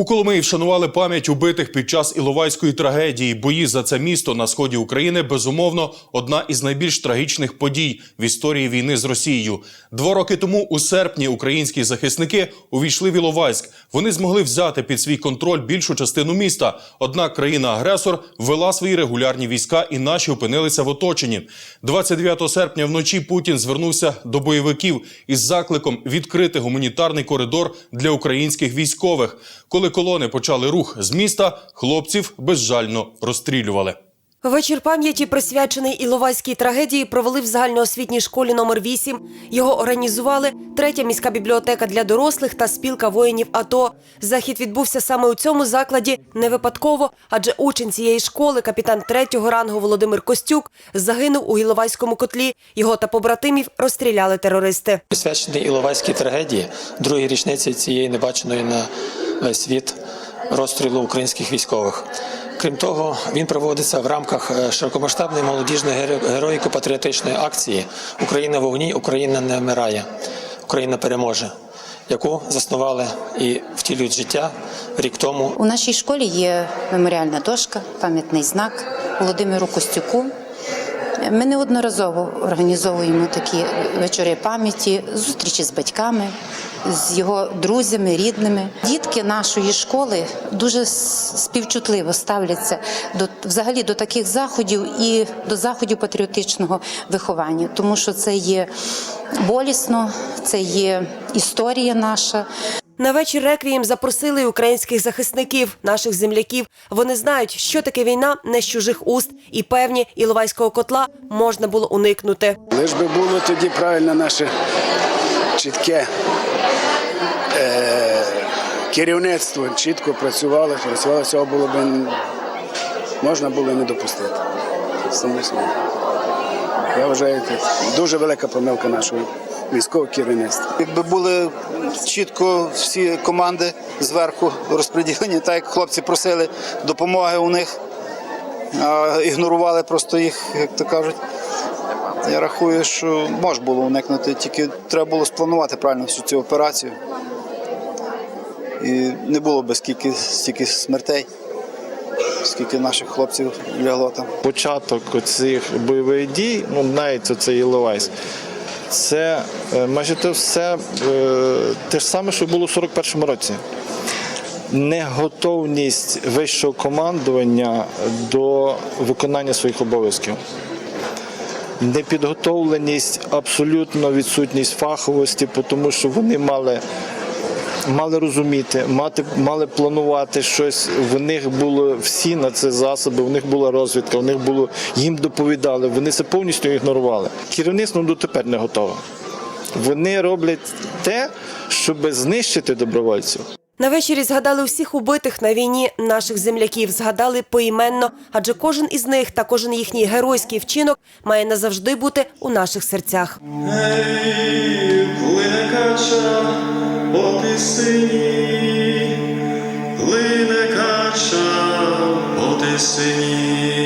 У Коломиї вшанували пам'ять убитих під час Іловайської трагедії. Бої за це місто на сході України безумовно одна із найбільш трагічних подій в історії війни з Росією. Два роки тому, у серпні, українські захисники увійшли в Іловайськ. Вони змогли взяти під свій контроль більшу частину міста. Однак країна-агресор ввела свої регулярні війська, і наші опинилися в оточенні. 29 серпня вночі Путін звернувся до бойовиків із закликом відкрити гуманітарний коридор для українських військових. Коли колони почали рух з міста, хлопців безжально розстрілювали. Вечір пам'яті, присвячений Іловайській трагедії, провели в загальноосвітній школі номер 8. Його організували третя міська бібліотека для дорослих та спілка воїнів АТО. Захід відбувся саме у цьому закладі не випадково, адже учень цієї школи, капітан третього рангу Володимир Костюк, загинув у Іловайському котлі. Його та побратимів розстріляли терористи. Присвячений Іловайській трагедії, другій річниці цієї небаченої на світ розстрілу українських військових. Крім того, він проводиться в рамках е, широкомасштабної молодіжної геро- героїко-патріотичної акції Україна вогні, Україна не вмирає, Україна переможе, яку заснували і втілюють життя рік тому У нашій школі є меморіальна дошка, пам'ятний знак Володимиру Костюку. Ми неодноразово організовуємо такі вечори пам'яті, зустрічі з батьками, з його друзями, рідними. Дітки нашої школи дуже співчутливо ставляться до взагалі до таких заходів і до заходів патріотичного виховання, тому що це є болісно, це є історія наша. На вечір реквієм запросили українських захисників, наших земляків. Вони знають, що таке війна не з чужих уст, і певні Іловайського котла можна було уникнути. Лиш би було тоді правильно наше чітке е, керівництво чітко працювало, працювало, цього було б можна було не допустити. Саме слово. Я вважаю, це дуже велика помилка нашого військового керівництва. Якби були чітко всі команди зверху розподілені, так як хлопці просили допомоги у них, а ігнорували просто їх, як то кажуть. Я рахую, що можна було уникнути, тільки треба було спланувати правильно всю цю операцію. І не було би скільки, стільки смертей, скільки наших хлопців лягло там. початок цих бойових дій, ну навіть оцей Іловайськ, це е, майже те все е, те ж саме, що було в 41-му році. Неготовність вищого командування до виконання своїх обов'язків. Непідготовленість, абсолютно відсутність фаховості, тому що вони мали мали розуміти, мати, мали планувати щось. В них було всі на це засоби, в них була розвідка, в них було їм доповідали. Вони це повністю ігнорували. Керівництво дотепер не готове. Вони роблять те, щоб знищити добровольців. На вечорі згадали всіх убитих на війні наших земляків. Згадали поіменно, адже кожен із них та кожен їхній геройський вчинок має назавжди бути у наших серцях. Плине кача по тисині, плине кача по тисині.